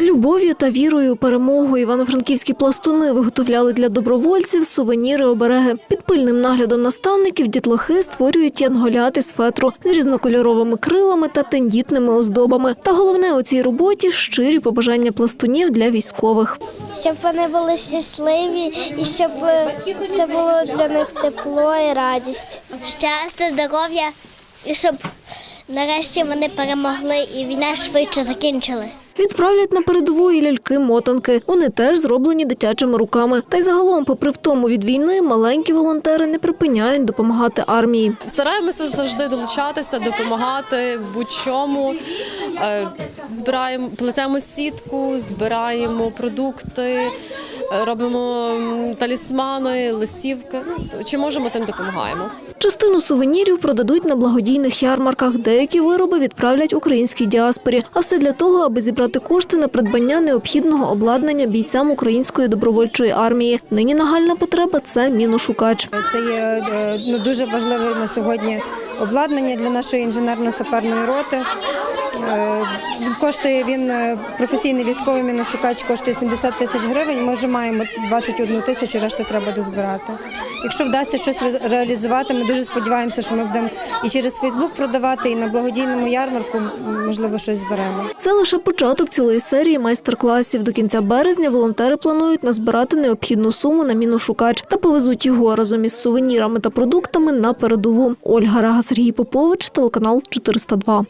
З любов'ю та вірою у перемогу івано-франківські пластуни виготовляли для добровольців сувеніри обереги. Під пильним наглядом наставників дітлахи створюють янголят із фетру з різнокольоровими крилами та тендітними оздобами. Та головне у цій роботі щирі побажання пластунів для військових. щоб вони були щасливі і щоб е, це було для них тепло і радість. Щастя, здоров'я і щоб нарешті вони перемогли і війна швидше закінчилась. Відправлять на передову і ляльки-мотанки. Вони теж зроблені дитячими руками. Та й загалом, попри втому від війни, маленькі волонтери не припиняють допомагати армії. Стараємося завжди долучатися, допомагати в будь-чому. Е, Збираємо, плетемо сітку, збираємо продукти, робимо талісмани, листівки. Ну, Чи можемо, тим допомагаємо. Частину сувенірів продадуть на благодійних ярмарках. Деякі вироби відправлять українській діаспорі. А все для того, аби зібрати кошти на придбання необхідного обладнання бійцям української добровольчої армії. Нині нагальна потреба це міношукач. Це є е, ну, дуже важливе на сьогодні обладнання для нашої інженерно-саперної роти. Е, коштує він е, професійний військовий міношукач коштує 70 тисяч гривень. Ми вже маємо 21 тисячу, решти треба дозбирати. Якщо вдасться щось реалізувати, ми дуже сподіваємося, що ми будемо і через Фейсбук продавати, і на благодійному ярмарку можливо щось зберемо. Це лише початок цілої серії майстер-класів. До кінця березня волонтери планують назбирати необхідну суму на міношукач та повезуть його разом із сувенірами та продуктами на передову. Ольга Рага, Сергій Попович, телеканал 402.